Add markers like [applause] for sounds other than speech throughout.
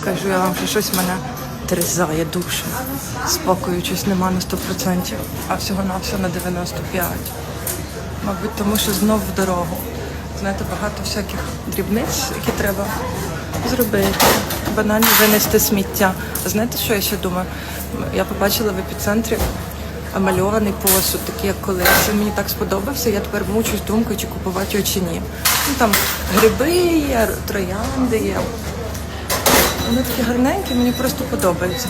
Скажу я вам, що щось мене терзає душу. Спокою нема на 100%, а всього на все на 95%. Мабуть, тому що знов в дорогу. Знаєте, багато всяких дрібниць, які треба зробити. Банально винести сміття. А знаєте, що я ще думаю? Я побачила в епіцентрі мальований посуд, такий як колись. Він мені так сподобався, я тепер мучусь думкою, чи купувати його чи ні. Ну там гриби є, троянди є. Вони такі гарненькі, мені просто подобаються.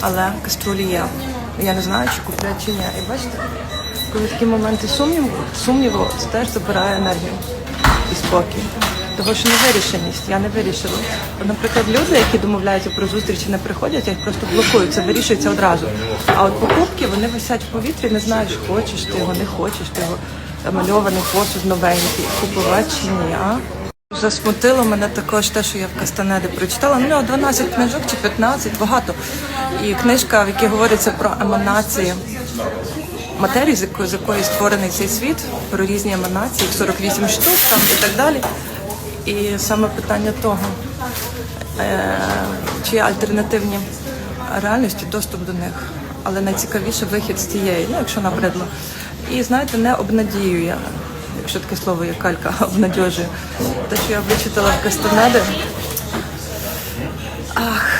Але каструлі є. Я не знаю, чи купляти чи ні. І бачите, коли такі моменти сумніву, сумніву, це теж забирає енергію і спокій. Того, що невирішеність, я не вирішила. Наприклад, люди, які домовляються про зустрічі, не приходять, їх просто блокую. Це вирішується одразу. А от покупки вони висять в повітрі, не знаєш, хочеш ти його, не хочеш ти його. Мальований посуд новенький, купувати чи ні. А? Засмутило мене також те, що я в Кастанеди прочитала. Ну, 12 книжок чи 15, багато. І книжка, в якій говориться про еманації матерії, з якої, створений цей світ, про різні еманації, їх 48 штук там і так далі. І саме питання того, е, чи є альтернативні реальності, доступ до них. Але найцікавіше вихід з цієї, ну якщо набридло. І знаєте, не обнадіює, якщо таке слово є калька, [laughs] обнадьожує. Те, що я вичитала в Кастанеди, ах,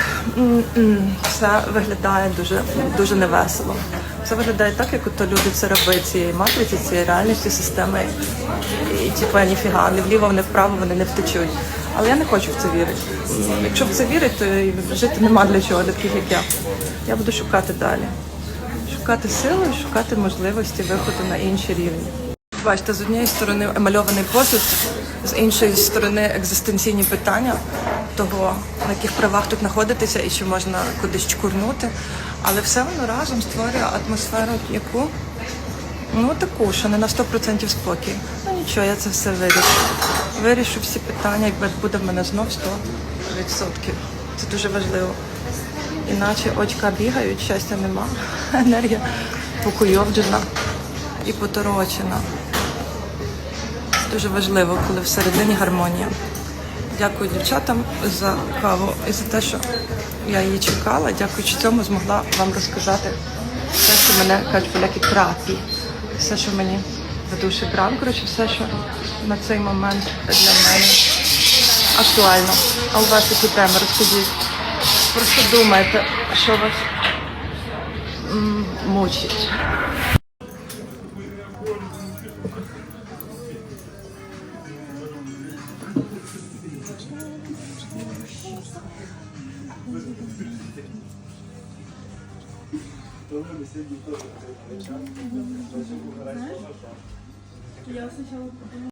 все виглядає дуже, дуже невесело. Все виглядає так, як ото люди це роблять цієї матриці, цієї реальності, системи. І типу, ніфіга, не вліво, не вправо вони не втечуть. Але я не хочу в це вірити. Якщо в це вірити, то жити нема для чого, таких як я. Я буду шукати далі. Шукати сили, шукати можливості виходу на інші рівні. Бачите, з однієї сторони емальований посуд, з іншої сторони екзистенційні питання того, на яких правах тут знаходитися і чи можна кудись чкурнути. Але все воно разом створює атмосферу, яку ну таку, що не на 100% спокій. Ну нічого, я це все вирішу. Вирішу всі питання, якби буде в мене знов 100%. Це дуже важливо. Іначе очка бігають, щастя нема, [laughs] енергія покуйовджена і поторочена. Дуже важливо, коли всередині гармонія. Дякую дівчатам за каву і за те, що я її чекала. Дякуючи цьому змогла вам розказати все, що мене кажуть поляки крапі. Все, що мені в душі брам. Коротше, все, що на цей момент для мене актуально. А у вас які теми? Розкажіть. Просто думайте, що вас м, мучить.